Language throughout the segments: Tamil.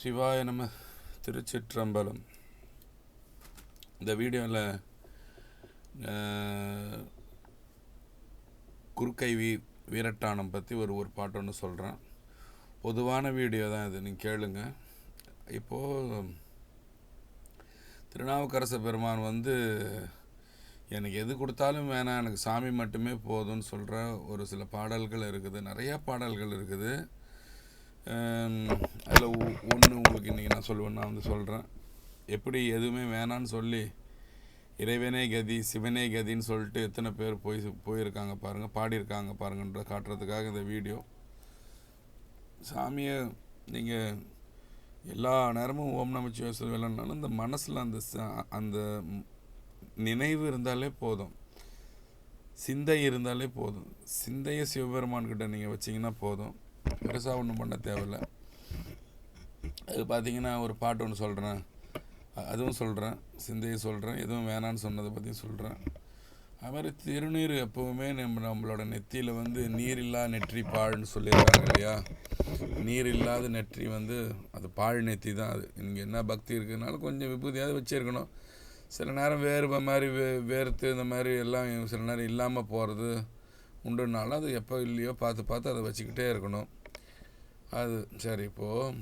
சிவாய நம்ம திருச்சிற்றம்பலம். இந்த வீடியோவில் குறுக்கை வீ வீரட்டானம் பற்றி ஒரு ஒரு பாட்டு ஒன்று சொல்கிறேன் பொதுவான வீடியோ தான் இது நீங்கள் கேளுங்க. இப்போது திருநாவுக்கரச பெருமான் வந்து எனக்கு எது கொடுத்தாலும் வேணாம் எனக்கு சாமி மட்டுமே போதும்னு சொல்கிற ஒரு சில பாடல்கள் இருக்குது நிறையா பாடல்கள் இருக்குது. Um, அதில் ஒன்று உங்களுக்கு இன்றைக்கி நான் சொல்லுவேன் நான் வந்து சொல்கிறேன் எப்படி எதுவுமே வேணான்னு சொல்லி இறைவனே கதி சிவனே கதின்னு சொல்லிட்டு எத்தனை பேர் போய் போயிருக்காங்க பாருங்கள் பாடியிருக்காங்க பாருங்கன்ற காட்டுறதுக்காக இந்த வீடியோ. சாமியை நீங்கள் எல்லா நேரமும் ஓம் நமச்சிவாய சொல்லலைன்னாலும் இந்த மனசில் அந்த அந்த நினைவு இருந்தாலே போதும். சிந்தை இருந்தாலே போதும். சிந்தையை சிவபெருமான்கிட்ட நீங்கள் வச்சிங்கன்னா போதும். பெருசாக ஒன்றும் பண்ண தேவையில்லை. அது பார்த்தீங்கன்னா ஒரு பாட்டு ஒன்று சொல்கிறேன் அதுவும் சொல்கிறேன் சிந்தையை சொல்கிறேன் எதுவும் வேணான்னு சொன்னதை பற்றியும் சொல்கிறேன் அது மாதிரி திருநீர் எப்போவுமே நம்ம நம்மளோட நெத்தியில் வந்து நீர் இல்லா நெற்றி பாழ்னு சொல்லியிருக்காங்க இல்லையா? நீர் இல்லாத நெற்றி வந்து அது பாழ் நெத்தி தான் அது. இங்கே என்ன பக்தி இருக்குதுனால கொஞ்சம் விபூதியாவது வச்சிருக்கணும். சில நேரம் வேறு மாதிரி வே வேர்த்து இந்த மாதிரி எல்லாம் சில நேரம் இல்லாமல் போகிறது உண்டுனாலும் அது எப்போ இல்லையோ பார்த்து பார்த்து அதை வச்சுக்கிட்டே இருக்கணும். அது சரி இப்போது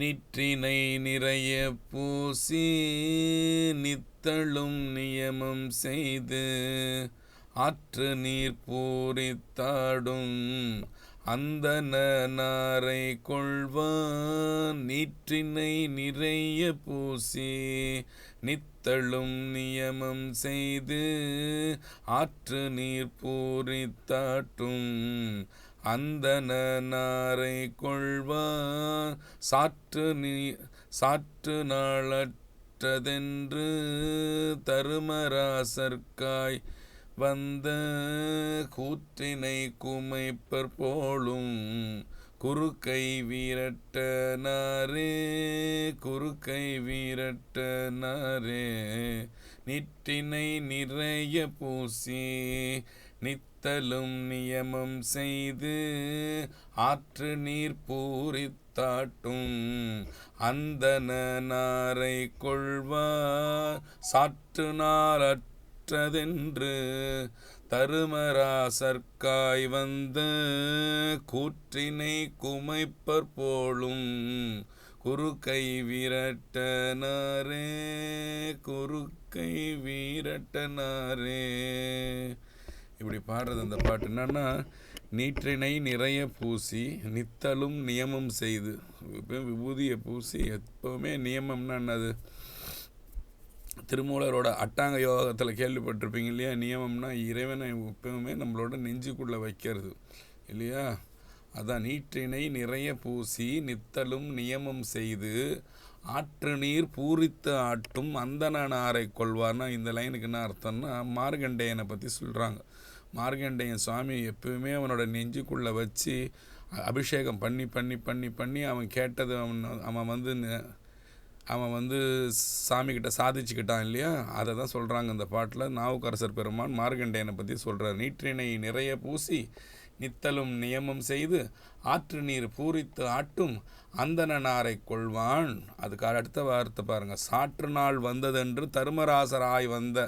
நிற்றினை நிறைய பூசி நித்தளும் நியமம் செய்து ஆற்று நீர் பூரித்தாடும் அந்த நாரை கொள்வான். நீற்றினை நிறைய பூசி நித்தழும் நியமம் செய்து ஆற்று நீர் பூரித்தாட்டும் அந்த நாரை கொள்வான் சாற்று நீ சாற்று நாளற்றதென்று தருமராசர்காய் வந்த கூற்றினை குமைப்பர் போலும் குறுக்கை வீரட்டனாரே குறுக்கை வீரட்டனாரே நிற்றினை நிறைய பூசி நித்தலும் நியமம் செய்து ஆற்று நீர் பூரித்தாட்டும் அந்த நாரை கொள்வார் சாற்று நாரற்றதென்று தருமராசற்காய் வந்த கூற்றினை குமைப்பற் போலும். குறுக்கை வீரட்டனாரே குறுக்கை வீரட்டனாரே. இப்படி பாடுறது அந்த பாட்டு என்னன்னா நீற்றினை நிறைய பூசி நித்தலும் நியமம் செய்து. இப்போ விபூதியை பூசி எப்போவுமே நியமம்னா என்னது? திருமூலரோட அட்டாங்க யோகத்தில் கேள்விப்பட்டிருப்பீங்க இல்லையா? நியமம்னா இறைவனை எப்பவுமே நம்மளோட நெஞ்சுக்குள்ளே வைக்கிறது இல்லையா? அதான் நீற்றினை நிறைய பூசி நித்தலும் நியமம் செய்து ஆற்று நீர் பூரித்து ஆட்டும் அந்தனாரை கொள்வார்னா இந்த லைனுக்கு என்ன அர்த்தம்னா மார்கண்டேயனை பற்றி சொல்கிறாங்க மார்கண்டேயன் சுவாமி எப்பவுமே அவனோட நெஞ்சுக்குள்ளே வச்சு அபிஷேகம் பண்ணி பண்ணி பண்ணி பண்ணி அவன் கேட்டது அவன் அவன் வந்து அவன் வந்து சாமிக்கிட்ட சாதிச்சுக்கிட்டான் இல்லையா? அதை தான் சொல்கிறாங்க இந்த பாட்டில். நாவுக்கரசர் பெருமான் மார்கண்டேயனை பற்றி சொல்கிறார் நீற்றினை நிறைய பூசி நித்தலும் நியமம் செய்து ஆற்று நீர் பூரித்து ஆட்டும் அந்தனாரை கொள்வான். அதுக்கு அடுத்த வார்த்தை பாருங்கள் சாற்று நாள் வந்ததென்று தருமராசராய் வந்த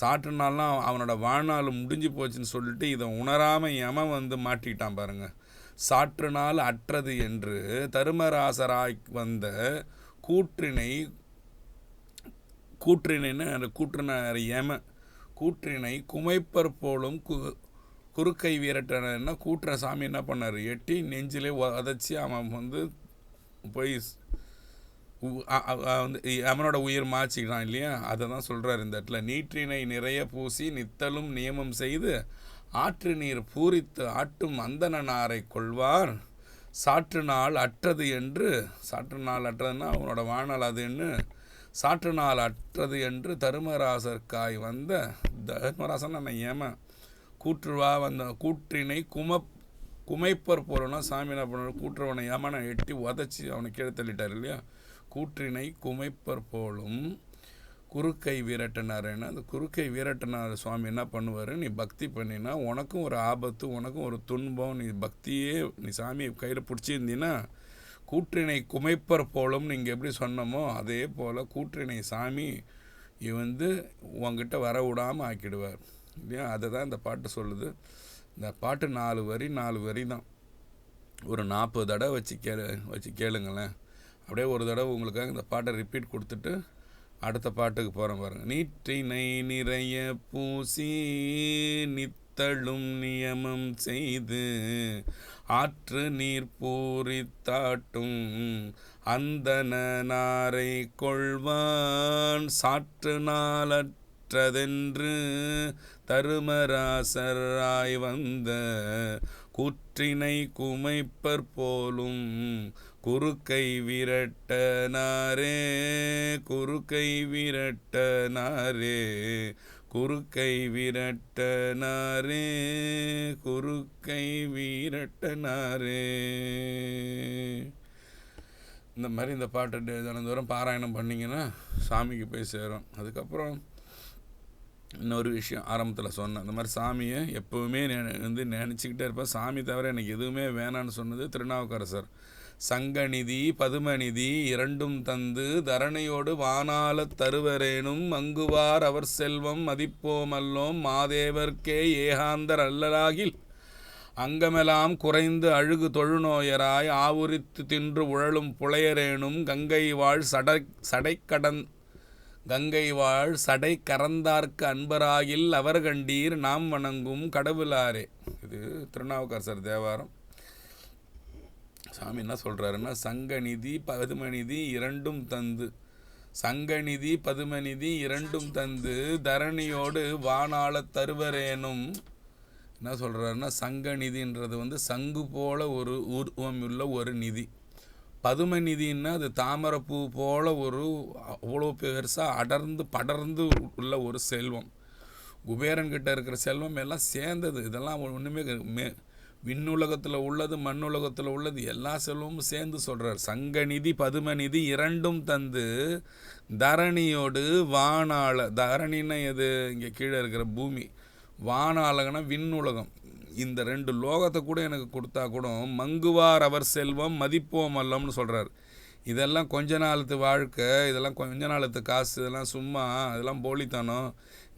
சாற்று நாள்லாம் அவனோட வாழ்நாள் முடிஞ்சு போச்சுன்னு சொல்லிட்டு இதை உணராமல் யம வந்து மாட்டிக்கிட்டான் பாருங்கள் சாற்று நாள் அற்றது என்று தருமராசராய் வந்த கூற்றினை கூற்றினைன்னு அந்த கூற்றினார் ஏம கூற்றினை குமைப்பர் போலும் கு குறுக்கை வீரட்டனா கூட்டுற சாமி என்ன பண்ணார்? எட்டி நெஞ்சிலே உதச்சி அவன் வந்து போய் வந்து அவனோட உயிர் மாச்சிக்கிறான் இல்லையா? அதை தான் சொல்கிறார் இந்த இடத்துல. நீற்றினை நிறைய பூசி நித்தலும் நியமம் செய்து ஆற்று நீர் பூரித்து ஆட்டும் அந்தனாரை கொள்வார். சாற்று நாள் அற்றது என்று சாற்று நாள் அற்றதுன்னா அவனோட வாழ்நாள் அதுன்னு சாற்று நாள் அற்றது என்று தருமராசர்காய் வந்த தர்மராசன் நான் ஏம கூற்றுவா வந்த கூற்றினை கும குமைப்பர் போலனா சாமி என்ன பண்ண கூற்றுவனை ஏமான எட்டி உதச்சி அவனை கீழே தள்ளிட்டார் இல்லையா? கூற்றினை குமைப்பர் போலும் குறுக்கை வீரட்டனாருன்னா அந்த குறுக்கை வீரட்டனார் சுவாமி என்ன பண்ணுவார்? நீ பக்தி பண்ணினா உனக்கும் ஒரு ஆபத்து உனக்கும் ஒரு துன்பம் நீ பக்தியே நீ சாமியை கையில் பிடிச்சிருந்தீன்னா கூற்றினை குமைப்பர் போலும் நீங்கள் எப்படி சொன்னமோ அதே போல் கூற்றினை சாமி வந்து உங்ககிட்ட வர விடாமல் ஆக்கிடுவார். இல்லையா? அதை தான் இந்த பாட்டு சொல்லுது. இந்த பாட்டு நாலு வரி நாலு வரி தான். ஒரு நாற்பது தடவை வச்சு கேளு வச்சு கேளுங்களேன். அப்படியே ஒரு தடவை உங்களுக்காக இந்த பாட்டை ரிப்பீட் கொடுத்துட்டு அடுத்த பாட்டுக்கு போகிறோம் பாருங்கள் நீற்றினை நிறைய பூசி நித்தழும் நியமம் செய்து ஆற்று நீர் பூரித்தாட்டும் அந்தன நாரை கொள்வான். சாற்று நாளற்றதென்று தருமராசராய் வந்த குற்றினை குமைப்பற் போலும் குறுக்கை விரட்டனாரே குறுக்கை விரட்டனாரே குறுக்கை விரட்டனாரே குறுக்கை விரட்டனாரே. இந்த மாதிரி இந்த பாட்டு தினந்தோறும் பாராயணம் பண்ணிங்கன்னா சாமிக்கு போய் சேரும். அதுக்கப்புறம் இன்னொரு விஷயம் ஆரம்பத்தில் சொன்னேன். இந்த மாதிரி சாமியை எப்போவுமே நெ- வந்து நினச்சிக்கிட்டே இருப்பேன். சாமி தவிர எனக்கு எதுவுமே வேணான்னு சொன்னது திருநாவுக்கரசர் சங்கநிதி பதுமநிதி இரண்டும் தந்து தரணையோடு வானாலத் தருவரேனும் மங்குவார் அவர் செல்வம் மதிப்போமல்லோம் மாதேவர்க்கே ஏகாந்தர் அல்லலாகில் அங்கமெல்லாம் குறைந்து அழுகு தொழுநோயராய். ஆவுரித்து தின்று உழலும் புலையரேனும் கங்கை வாழ் சடை சடைக்கடன் கங்கை வாழ் சடை கறந்தார்க்கு அன்பராகில் அவர் கண்டீர் நாம் வணங்கும் கடவுளாரே. இது திருநாவுக்கரசர் தேவாரம். சாமி என்ன சொல்கிறாருன்னா சங்கநிதி பதுமநிதி இரண்டும் தந்து. சங்கநிதி பதுமநிதி இரண்டும் தந்து தரணியோடு வானாள தருவரேனும். என்ன சொல்கிறாருன்னா சங்கநிதின்றது வந்து சங்கு போல ஒரு உருவம் உள்ள ஒரு நிதி. பதுமை நிதின்னா அது தாமரைப்பூ போல ஒரு அவ்வளோ பெருசாக அடர்ந்து படர்ந்து உள்ள ஒரு செல்வம். குபேரன்கிட்ட இருக்கிற செல்வம் எல்லாம் சேர்ந்தது. இதெல்லாம் ஒன்றுமே மே விண்ணுலகத்தில் உள்ளது மண்ணுலகத்தில் உள்ளது எல்லா செல்வமும் சேர்ந்து சொல்கிறார் சங்கநிதி பதுமநிதி இரண்டும் தந்து தரணியோடு வானாள தரணின்னா எது? இங்கே கீழே இருக்கிற பூமி. வானாளகனா விண்ணுலகம். இந்த ரெண்டு லோகத்தை கூட எனக்கு கொடுத்தா கூட மங்குவார் அவர் செல்வம் மதிப்போம் அல்லம்னு சொல்கிறார் இதெல்லாம் கொஞ்ச நாளத்து வாழ்க்கை இதெல்லாம் கொஞ்ச நாளத்து காசு இதெல்லாம் சும்மா இதெல்லாம் போலித்தனம்.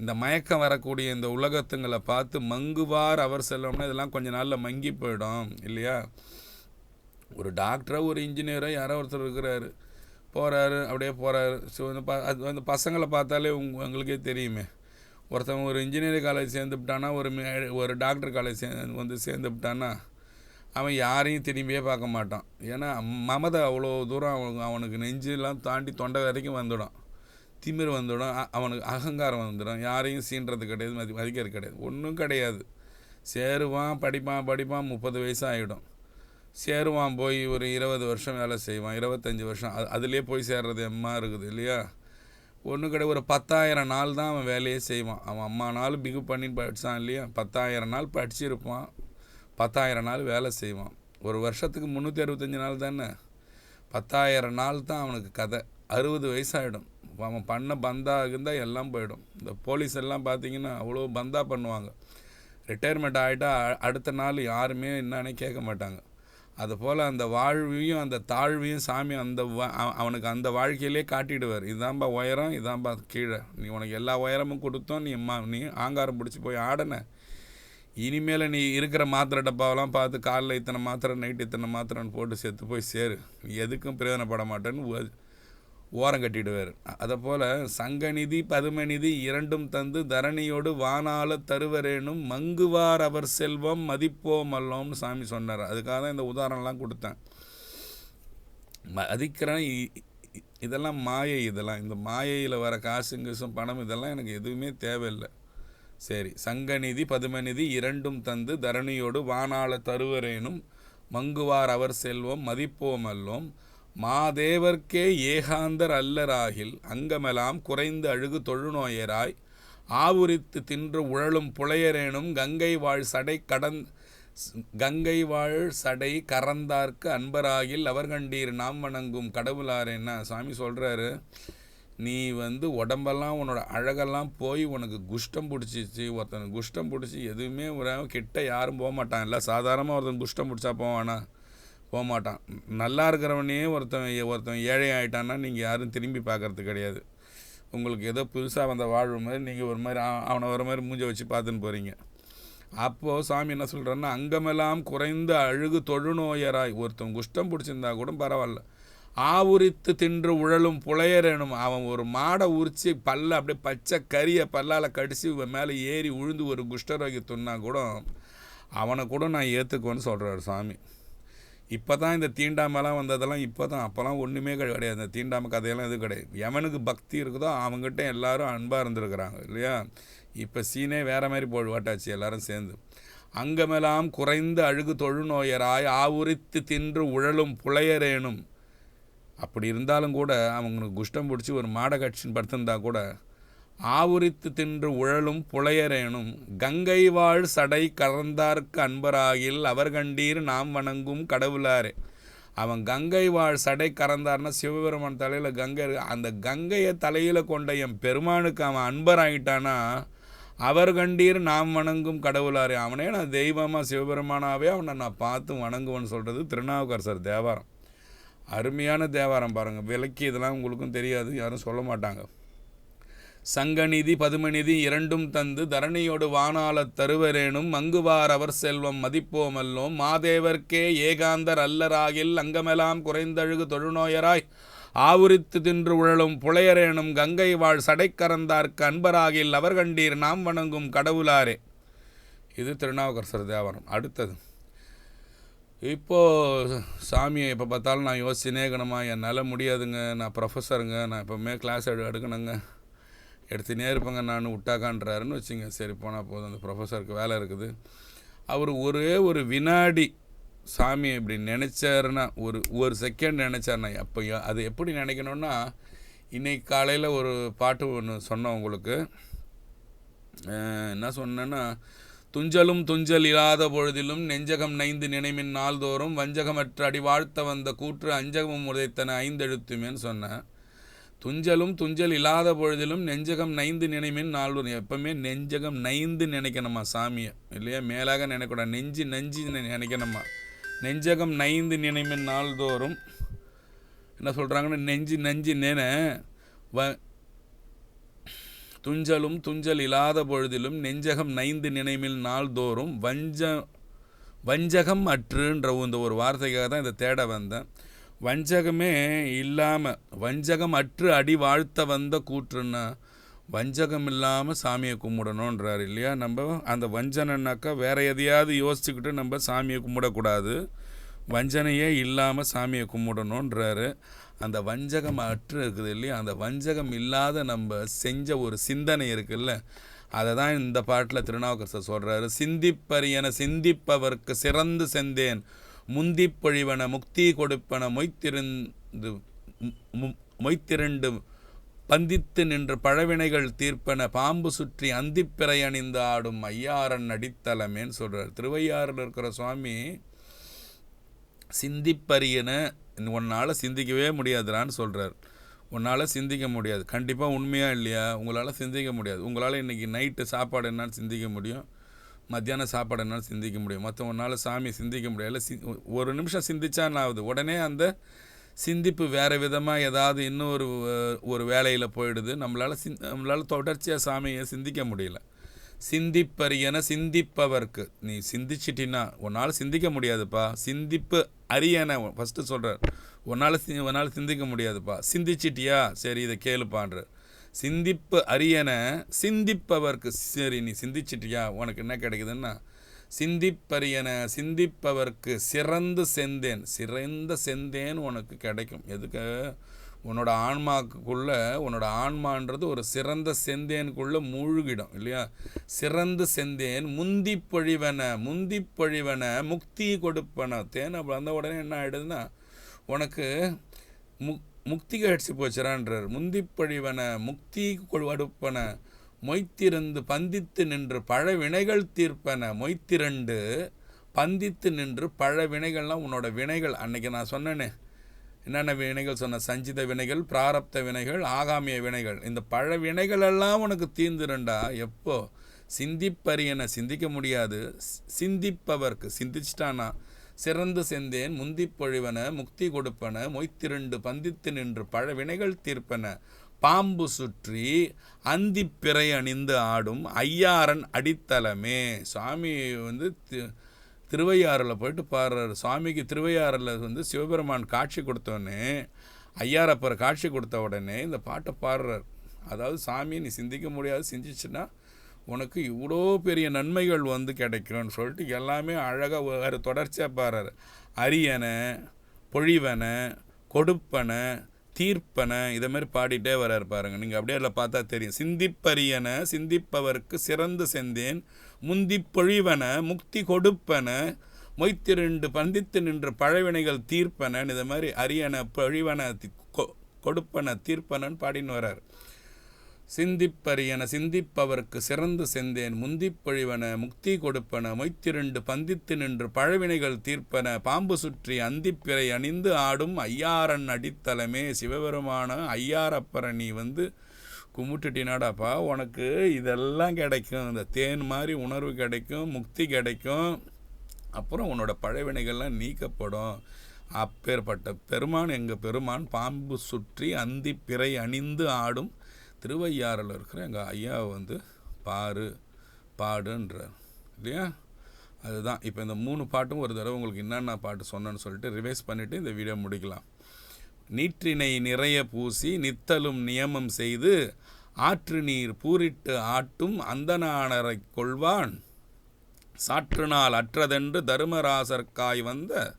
இந்த மயக்கம் வரக்கூடிய இந்த உலகத்துங்களை பார்த்து மங்குவார் அவர் செல்வம்னா இதெல்லாம் கொஞ்ச நாளில் மங்கி போயிடும் இல்லையா? ஒரு டாக்டரோ ஒரு இன்ஜினியரோ யாரோ ஒருத்தர் இருக்கிறாரு. போகிறாரு அப்படியே போகிறாரு ஸோ இந்த ப அது அந்த பசங்களை பார்த்தாலே உங்களுக்கே தெரியுமே. ஒருத்தன் ஒரு இன்ஜினியரிங் காலேஜ் சேர்ந்துவிட்டான்னா ஒரு ஒரு டாக்டர் காலேஜ் சே வந்து சேர்ந்துவிட்டான்னா அவன் யாரையும் திரும்பியே பார்க்க மாட்டான். ஏன்னா மமதை அவ்வளோ தூரம் அவனுக்கு அவனுக்கு நெஞ்செல்லாம் தாண்டி தொண்டை வரைக்கும் வந்துடும். திமிர் வந்துடும் அவனுக்கு அகங்காரம் வந்துடும். யாரையும் சீன்றது கிடையாது மதி மதிக்கிறது கிடையாது. ஒன்றும் கிடையாது. சேருவான் படிப்பான் படிப்பான் முப்பது வயசு ஆகிடும் சேருவான் போய் ஒரு இருபது வருஷம் வேலை செய்வான் இருபத்தஞ்சி வருஷம் அது அதுலேயே போய் சேர்றது எம்மா இருக்குது இல்லையா? ஒன்று கிடையாது ஒரு பத்தாயிரம் நாள் தான் அவன் வேலையே செய்வான். அவன் அம்மா நாள் பிகு பண்ணி படித்தான் இல்லையா? பத்தாயிரம் நாள் படிச்சிருப்பான். பத்தாயிரம் நாள் வேலை செய்வான். ஒரு வருஷத்துக்கு முந்நூற்றி அறுபத்தஞ்சு நாள் தானே? பத்தாயிரம் நாள் தான் அவனுக்கு கதை. அறுபது வயசாகிடும் அவன் பண்ண பந்தா இருந்தால் எல்லாம் போயிடும். இந்த போலீஸ் எல்லாம் பார்த்தீங்கன்னா அவ்வளோ பந்தா பண்ணுவாங்க. ரிட்டையர்மெண்ட் ஆகிட்டா அடுத்த நாள் யாருமே என்னன்னே கேட்க மாட்டாங்க. அதுபோல் அந்த வாழ்வையும் அந்த தாழ்வையும் சாமி அந்த அவனுக்கு அந்த வாழ்க்கையிலே காட்டிடுவார். இதுதான்பா உயரம் இதான்பா கீழே. நீ உனக்கு எல்லா உயரமும் கொடுத்தோம். நீ மா நீ ஆங்காரம் பிடிச்சி போய் ஆடன. இனிமேல் நீ இருக்கிற மாத்திரை டப்பாவெல்லாம் பார்த்து காலைல இத்தனை மாத்திரை நைட்டு இத்தனை மாத்திரைன்னு போட்டு செத்து போய் சேரு. நீ எதுக்கும் பிரயோஜனப்பட மாட்டேன்னு ஒ- ஓரம் கட்டிடுவார். அதை போல் சங்கநிதி பதுமநிதி இரண்டும் தந்து தரணியோடு வானால தருவரேனும் மங்குவார் அவர் செல்வம் மதிப்போம் அல்லோம்னு சாமி சொன்னார். அதுக்காக தான் இந்த உதாரணம்லாம் கொடுத்தேன். மதிக்கிறேன் இ- இதெல்லாம் மாயை இதெல்லாம். இந்த மாயையில் வர காசு கிசும் பணம் இதெல்லாம் எனக்கு எதுவுமே தேவையில்லை. சரி சங்கநிதி பதுமநிதி இரண்டும் தந்து தரணியோடு வானால தருவரேனும் மங்குவார் அவர் செல்வம் மதிப்போம் அல்லோம். மாதேவர்க்கே ஏகாந்தர் அல்லராகில் அங்கமெல்லாம் குறைந்து அழுகு தொழுநோயராய் ஆவுரித்து தின்று உழலும் புலையரேனும் கங்கை வாழ் சடை கடந் கங்கை வாழ் சடை கறந்தார்க்கு அன்பராகில் அவர்கண்டீர் நாம் வணங்கும் கடவுளாரேன்னா சாமி சொல்கிறாரு நீ வந்து உடம்பெல்லாம் உன்னோட அழகெல்லாம் போய் உனக்கு குஷ்டம் பிடிச்சிச்சு ஒருத்தனுக்கு குஷ்டம் பிடிச்சி எதுவுமே ஒரு கிட்ட யாரும் போக மாட்டான் இல்லை சாதாரணமாக ஒருத்தன் குஷ்டம் பிடிச்சா போவானா? போக மாட்டான் நல்லா இருக்கிறவனே ஒருத்தன் ஒருத்தன் ஏழை ஆகிட்டான்னா நீங்கள் யாரும் திரும்பி பார்க்கறது கிடையாது. உங்களுக்கு ஏதோ புதுசாக வந்த வாழ்வு மாதிரி நீங்கள் ஒரு மாதிரி அவனை ஒரு மாதிரி மூஞ்ச வச்சு பார்த்துன்னு போகிறீங்க அப்போது சாமி என்ன சொல்கிறேன்னா அங்கமெல்லாம் குறைந்த அழுகு தொழுநோயராய் ஒருத்தன் குஷ்டம் பிடிச்சிருந்தா கூட பரவாயில்ல. ஆவுரித்து தின்று உழலும் புலையரேனும். அவன் ஒரு மாடை உரித்து பல்ல அப்படியே பச்சை கறியை பல்லால் கடிச்சு இவன் மேலே ஏறி உழுந்து ஒரு குஷ்டரோகி துண்ணா கூட அவனை கூட நான் ஏற்றுக்குவேன்னு சொல்கிறாரு சாமி. இப்போ தான் இந்த தீண்டாமெல்லாம் வந்ததெல்லாம் இப்போ தான் அப்போல்லாம் ஒன்றுமே கிடையாது. இந்த தீண்டாமை கதையெல்லாம் எதுவும் கிடையாது. எவனுக்கு பக்தி இருக்குதோ அவங்ககிட்ட எல்லாரும் அன்பாக இருந்திருக்கிறாங்க இல்லையா? இப்போ சீனே வேறு மாதிரி போடுவாட்டாச்சு எல்லாரும் சேர்ந்து. அங்கமெல்லாம் குறைந்த அழுகு தொழுநோயராய் ஆவுரித்து தின்று உழலும் புலையரேனும். அப்படி இருந்தாலும் கூட அவங்களுக்கு குஷ்டம் பிடிச்சி ஒரு மாட கட்சின்னு படுத்திருந்தா கூட ஆவுரித்து தின்று உழலும் புலையரேனும் கங்கை வாழ் சடை கறந்தார்க்கு அன்பராகில் அவர் கண்டீர் நாம் வணங்கும் கடவுளாரே. அவன் கங்கை வாழ் சடை கறந்தார்னா சிவபெருமான் தலையில் கங்கை அந்த கங்கையை தலையில் கொண்ட என் பெருமானுக்கு அவன் அன்பராகிட்டானா அவர் கண்டீர் நாம் வணங்கும் கடவுளாரே. அவனே நான் தெய்வமாக சிவபெருமானாவே அவனை நான் பார்த்து வணங்குவேன்னு சொல்கிறது திருநாவுக்கரசர் தேவாரம். அருமையான தேவாரம் பாருங்கள் விலக்கி இதெல்லாம் உங்களுக்கும் தெரியாது யாரும் சொல்ல மாட்டாங்க. சங்கநிதி பதுமநிதி இரண்டும் தந்து தரணியோடு வானாளத் தருவரேனும் மங்குவார் அவர் செல்வம் மதிப்போமல்லோம். மாதேவர்க்கே ஏகாந்தர் அல்லராகில் அங்கமெல்லாம் குறைந்தழுகு தொழுநோயராய். ஆவுரித்து தின்று உழலும் புலையரேனும் கங்கை வாழ் சடைக்கரந்தார்க்கு அன்பராகில் அவர் கண்டீர் நாம் வணங்கும் கடவுளாரே. இது திருநாவுக்கரசர் தேவாரம் அடுத்தது. இப்போது சாமியை எப்போ பார்த்தாலும் நான் யோசிச்சினே இருக்கணுமா? என்னால் முடியாதுங்க. நான் ப்ரொஃபஸருங்க நான் எப்போவுமே கிளாஸ் எடு எடுக்கணுங்க. எடுத்துனே இருப்பேங்க நான் விட்டாக்கான்றாருன்னு வச்சுங்க. சரி போனால் போதும். அந்த ப்ரொஃபஸருக்கு வேலை இருக்குது. அவர் ஒரே ஒரு வினாடி சாமி இப்படி நினச்சாருன்னா ஒரு ஒரு செகண்ட் நினச்சாருன்னா அப்போ அது எப்படி நினைக்கணும்னா இன்றைக்கி காலையில் ஒரு பாட்டு ஒன்று சொன்னேன் உங்களுக்கு. என்ன சொன்னேன்னா துஞ்சலும் துஞ்சல் இல்லாத பொழுதிலும் நெஞ்சகம் நைந்து நினைமின் நாள்தோறும் வஞ்சகமற்ற அடி வாழ்த்த வந்த கூற்று அஞ்சகமும் உதைத்தன ஐந்தெழுத்துமேன்னு சொன்னேன். துஞ்சலும் துஞ்சல் இல்லாத பொழுதிலும் நெஞ்சகம் நைந்து நினைமின் நாள்வரும் எப்பவுமே நெஞ்சகம் நைந்து நினைக்கணுமா சாமியை? இல்லையா? மேலாக நினைக்கூடாது நெஞ்சு நெஞ்சு நினைக்கணுமா? நெஞ்சகம் நைந்து நினைமின் நாள்தோறும் என்ன சொல்கிறாங்கன்னா நெஞ்சு நெஞ்சு நின வ துஞ்சலும் துஞ்சல் இல்லாத பொழுதிலும் நெஞ்சகம் நைந்து நினைமில் நாள்தோறும் வஞ்ச வஞ்சகம் அற்றுன்ற இந்த ஒரு வார்த்தைக்காக தான் இதை தேட வந்தேன். வஞ்சகமே இல்லாமல் வஞ்சகம் அற்று அடி வாழ்த்த வந்த கூற்றுன்னா வஞ்சகம் இல்லாமல் சாமியை கும்பிடணுன்றார் இல்லையா? நம்ம அந்த வஞ்சனைனாக்கா வேற எதையாவது யோசிச்சுக்கிட்டு நம்ம சாமியை கும்பிடக்கூடாது. வஞ்சனையே இல்லாமல் சாமியை கும்பிடணுன்றாரு அந்த வஞ்சகம் அற்று இருக்குது இல்லையா? அந்த வஞ்சகம் இல்லாத நம்ம செஞ்ச ஒரு சிந்தனை இருக்குல்ல? அதை தான் இந்த பாட்டில் திருநாவுக்கரசர் சொல்கிறாரு சிந்திப்பரியன சிந்திப்பவர்க்கு சிறந்து செந்தேன். முந்திப் பொழிவன முக்தி கொடுப்பன மொய்த்திருந்து மொய்த்திரண்டு பந்தித்து நின்று பழவினைகள் தீர்ப்பன பாம்பு சுற்றி அந்திப்பிறை அணிந்து ஆடும் ஐயாரன் அடித்தலமேன்னு சொல்கிறார் திருவையாறில் இருக்கிற சுவாமி சிந்திப்பரியன உன்னால் சிந்திக்கவே முடியாதுடான்னு சொல்கிறார் உன்னால் சிந்திக்க முடியாது. கண்டிப்பாக உண்மையாக இல்லையா? உங்களால் சிந்திக்க முடியாது. உங்களால் இன்றைக்கி நைட்டு சாப்பாடு என்னன்னு சிந்திக்க முடியும். மத்தியானம் சாப்பாடு என்னால் சிந்திக்க முடியும். மற்ற உன்னால் சாமி சிந்திக்க முடியல சி ஒரு நிமிஷம் சிந்திச்சா என்ன ஆகுது உடனே அந்த சிந்திப்பு வேறு விதமாக ஏதாவது இன்னொரு ஒரு ஒரு வேலையில் போயிடுது. நம்மளால் சிந் நம்மளால் தொடர்ச்சியாக சாமியை சிந்திக்க முடியல. சிந்திப்பரியன சிந்திப்பவர்க்கு. நீ சிந்திச்சிட்டினா உன்னால் சிந்திக்க முடியாதுப்பா. சிந்திப்பு அரியன ஃபஸ்ட்டு சொல்கிறார் உன்னால் சி உன்னால் சிந்திக்க முடியாதுப்பா. சிந்திச்சிட்டியா? சரி இதை கேளுப்பான்ற சிந்திப்பு அரியன சிந்திப்பவர்க்கு சரி நீ சிந்திச்சிட்டியா? உனக்கு என்ன கிடைக்குதுன்னா சிந்திப்பரியன சிந்திப்பவர்க்கு சிறந்து செந்தேன். சிறந்த செந்தேன் உனக்கு கிடைக்கும். எதுக்கு? உன்னோட ஆன்மாக்குள்ள உன்னோட ஆன்மான்றது ஒரு சிறந்த செந்தேனுக்குள்ள மூழ்கிடும் இல்லையா? சிறந்து செந்தேன் முந்தி பொழிவன முந்தி பொழிவன முக்தி கொடுப்பன. தேனை வந்த உடனே என்ன ஆயிடுதுன்னா உனக்கு முக் முக்தி கழிச்சு போச்சுறான்றார். முந்திப்பழிவன முக்தி கொடுப்பன மொய்த்திருந்து பந்தித்து நின்று பழ வினைகள் தீர்ப்பன. மொய்த்திரண்டு பந்தித்து நின்று பழ வினைகள்லாம் உன்னோட வினைகள். அன்னைக்கு நான் சொன்னேனே என்னென்ன வினைகள் சொன்ன? சஞ்சித வினைகள் பிராரப்த வினைகள் ஆகாமிய வினைகள். இந்த பழ வினைகள் எல்லாம் உனக்கு தீர்ந்துருண்டா எப்போ? சிந்திப்பரியனை சிந்திக்க முடியாது. சிந்திப்பவர்க்கு சிந்திச்சிட்டானா? சிறந்து செந்தேன் முந்திப் பொழிவன முக்தி கொடுப்பன மொய்த்திரண்டு பந்தித்து நின்று பழ வினைகள் தீர்ப்பன. பாம்பு சுற்றி அந்திப்பிறை அணிந்து ஆடும் ஐயாரன் அடித்தலமே சுவாமி வந்து தி- திருவையாறில் போயிட்டு பாடுறாரு. சுவாமிக்கு திருவையாறில் வந்து சிவபெருமான் காட்சி கொடுத்தோடனே ஐயாரப்பர் காட்சி கொடுத்த உடனே இந்த பாட்டை பாடுறார். அதாவது சாமி நீ சிந்திக்க முடியாது சிந்திச்சுன்னா உனக்கு இவ்வளோ பெரிய நன்மைகள் வந்து கிடைக்கும்னு சொல்லிட்டு எல்லாமே அழகாக வேறு தொடர்ச்சியாக பாடுறாரு. அரியன பொழிவன கொடுப்பன தீர்ப்பன இதை மாதிரி பாடிட்டே வரார் பாருங்கள் நீங்கள் அப்படியே அதில் பார்த்தா தெரியும். சிந்திப்பரியனை சிந்திப்பவர்க்கு சிறந்து செந்தேன். முந்தி பொழிவன முக்தி கொடுப்பன மொய்த்திரண்டு பந்தித்து நின்ற பழவினைகள் தீர்ப்பனன் இதை மாதிரி அரியனை பொழிவனை கொடுப்பனை கொ- தீர்ப்பனன்னு பாடின்னு வர்றார். சிந்திப்பரியன சிந்திப்பவர்க்கு சிறந்து செந்தேன். முந்திப்பொழிவன முக்தி கொடுப்பன மொய்த்திரண்டு பந்தித்து நின்று பழவினைகள் தீர்ப்பன. பாம்பு சுற்றி அந்திப்பிறை அணிந்து ஆடும் ஐயாரன் அடித்தலமே சிவபெருமான ஐயாரப்பரை நீ வந்து கும்பிட்டுட்டினாடாப்பா. உனக்கு இதெல்லாம் கிடைக்கும். இந்த தேன் மாதிரி உணர்வு கிடைக்கும் முக்தி கிடைக்கும். அப்புறம் உன்னோட பழவினைகள்லாம் நீக்கப்படும். அப்பேற்பட்ட பெருமான் எங்கள் பெருமான் பாம்பு சுற்றி அந்தி பிறை அணிந்து ஆடும் திருவையாறில் இருக்கிற எங்கள் ஐயாவை வந்து பாரு பாடுன்றார். இல்லையா? அதுதான். இப்போ இந்த மூணு பாட்டும் ஒரு தடவை உங்களுக்கு என்னென்ன பாட்டு சொன்னேன்னு சொல்லிட்டு ரிவைஸ் பண்ணிவிட்டு இந்த வீடியோ முடிக்கலாம். நீற்றினை நிறைய பூசி நித்தலும் நியமம் செய்து ஆற்று நீர் பூரிட்டு ஆட்டும் அந்தனானரை கொள்வான். சாற்று நாள் அற்றதென்று தருமராசர்க்காய் வந்த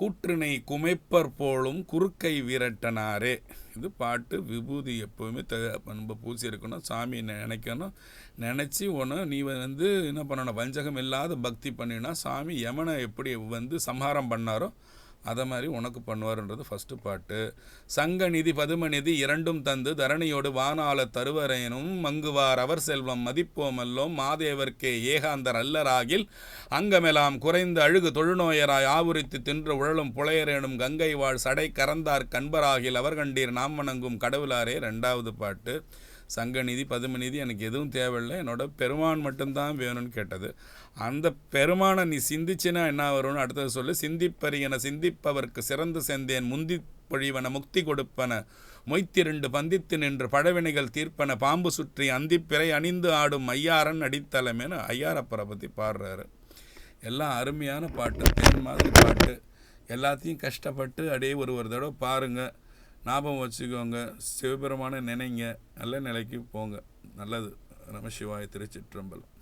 கூற்றினை குமைப்பர் போலும் குறுக்கை விரட்டனாரே. இருக்குது. பாட்டு விபூதி எப்போவுமே த நம்ம பூசி இருக்கணும் சாமி நினைக்கணும். நினச்சி ஒன்று நீ வந்து என்ன பண்ணணும்? வஞ்சகம் இல்லாத பக்தி பண்ணினா சாமி யமனை எப்படி வந்து சம்ஹாரம் பண்ணாரோ அதை மாதிரி உனக்கு பண்ணுவார்ன்றது ஃபஸ்ட்டு பாட்டு சங்க நிதி பதும நிதி இரண்டும் தந்து தரணியோடு வானால தருவரேனும் மங்குவார் அவர் செல்வம் மதிப்போமல்லோம். மாதேவர்க்கே ஏகாந்தர் அல்லராகில் அங்கமெல்லாம் குறைந்த அழுகு தொழுநோயராய் ஆவுரித்து தின்று உழலும் புலையரேனும் கங்கை வாழ் சடை கறந்தார் கண்பராகில். அவர் கண்டீர் நாம் வணங்கும் கடவுளாரே. ரெண்டாவது பாட்டு. சங்கநிதி பதுமநிதி எனக்கு எதுவும் தேவையில்லை. என்னோட பெருமான் மட்டும்தான் வேணும்னு கேட்டது. அந்த பெருமானை நீ சிந்திச்சினா என்ன வரும்னு அடுத்தது சொல்லு. சிந்திப்பரியன சிந்திப்பவர்க்கு சிறந்து செந்தேன் முந்தி பொழிவன முக்தி கொடுப்பன மொய்த்திரண்டு பந்தித்து நின்று பழவினைகள் தீர்ப்பன பாம்பு சுற்றி அந்திப்பிறை அணிந்து ஆடும் ஐயாரன் அடித்தலமேனு ஐயாரப்பரை பற்றி பாடுறாரு. எல்லாம் அருமையான பாட்டு. தேன் மாதிரி பாட்டு. எல்லாத்தையும் கஷ்டப்பட்டு அப்படியே ஒரு ஒரு தடவை பாருங்கள் ஞாபகம் வச்சுக்கோங்க. சிவபெருமான நினைங்க. நல்ல நிலைக்கு போங்க. நல்லது. நம சிவாய திருச்சிற்றம்பலம்.